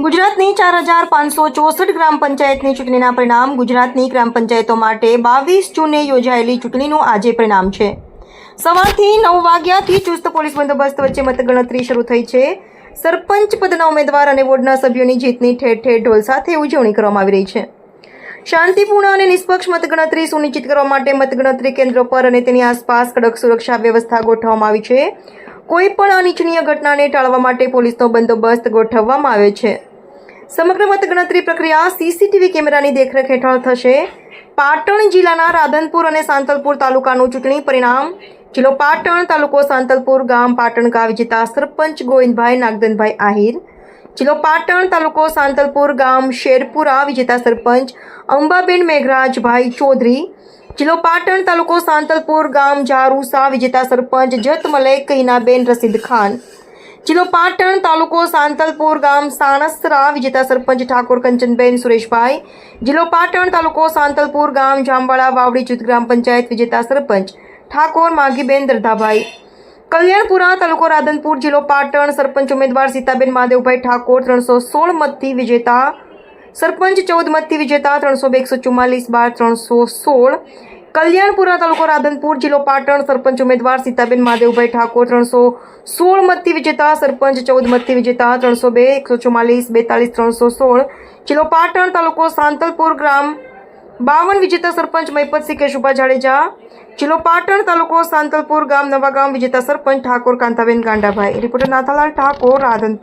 ગુજરાતની ચાર હજાર પાંચસો ચોસઠ ગ્રામ પંચાયતની ચૂંટણીના પરિણામ ગુજરાતની ગ્રામ પંચાયતો માટે બાવીસ જૂને યોજાયેલી ચૂંટણીનું આજે પરિણામ છે. સવારથી નવ વાગ્યાથી ચુસ્ત પોલીસ બંદોબસ્ત વચ્ચે મતગણતરી શરૂ થઈ છે. સરપંચ પદના ઉમેદવાર અને વોર્ડના સભ્યોની જીતની ઠેર ઠેર ઢોલ સાથે ઉજવણી કરવામાં આવી રહી છે. શાંતિપૂર્ણ અને નિષ્પક્ષ મતગણતરી સુનિશ્ચિત કરવા માટે મતગણતરી કેન્દ્રો પર અને તેની આસપાસ કડક સુરક્ષા વ્યવસ્થા ગોઠવવામાં આવી છે. કોઈ પણ અનિચ્છનીય ઘટનાને ટાળવા માટે પોલીસનો બંદોબસ્ત ગોઠવવામાં આવ્યો છે. સમગ્ર મતગણતરી પ્રક્રિયા સીસીટીવી કેમેરાની દેખરેખ હેઠળ થશે. પાટણ જિલ્લાના રાધનપુર અને સાંતલપુર તાલુકાનું ચૂંટણી પરિણામ. જિલ્લો પાટણ, તાલુકો સાંતલપુર, ગામ પાટણ, ગામ વિજેતા સરપંચ ગોવિંદભાઈ નાગદનભાઈ આહિર. જિલ્લો પાટણ, તાલુકો સાંતલપુર, ગામ શેરપુરા વિજેતા સરપંચ અંબાબેન મેઘરાજભાઈ ચૌધરી. જિલ્લો પાટણ તાલુકો સાંતલપુર ગામ જારુસા વિજેતા સરપંચ જત મલેક હિનાબેન રસીદ ખાન. જિલ્લો પાટણ તાલુકો સાંતલપુર ગામ સાણસરા વિજેતા સરપંચ ઠાકોર કંચનબેન સુરેશભાઈ. જિલ્લો પાટણ તાલુકો સાંતલપુર ગામ જાંબાળા વાવડી જૂથ ગ્રામ પંચાયત વિજેતા સરપંચ ઠાકોર માગીબેન દરધાભાઈ. કલ્યાણપુરા તાલુકો રાધનપુર જિલ્લો પાટણ સરપંચ ઉમેદવાર સીતાબેન મહાદેવભાઈ ઠાકોર ત્રણસો સોળ મતથી વિજેતા સરપંચ ચૌદ મતથી વિજેતા, ત્રણસો બે, એકસો ચુમ્માલીસ બાર, ત્રણસો સોળ. કલ્યાણપુરા તાલુકો રાધનપુર જિલ્લો પાટણ, સરપંચ ઉમેદવાર સીતાબેન મહાદેવભાઈ ઠાકોર, ત્રણસો સોળ મતથી વિજેતા, સરપંચ ચૌદ મતથી વિજેતા, ત્રણસો બે, એકસો ચુમ્માલીસ, બેતાલીસ, ત્રણસો સોળ. જિલ્લો પાટણ તાલુકો સાંતલપુર ગ્રામ, બાવન વિજેતા સરપંચ મહિપતસિંહ કેશુભા જાડેજા. જિલ્લો પાટણ તાલુકો સાંતલપુર ગામ નવા ગામ વિજેતા સરપંચ ઠાકોર કાંતાબેન ગાંડાભાઈ. રિપોર્ટર નાથાલાલ ઠાકોર, રાધનપુર.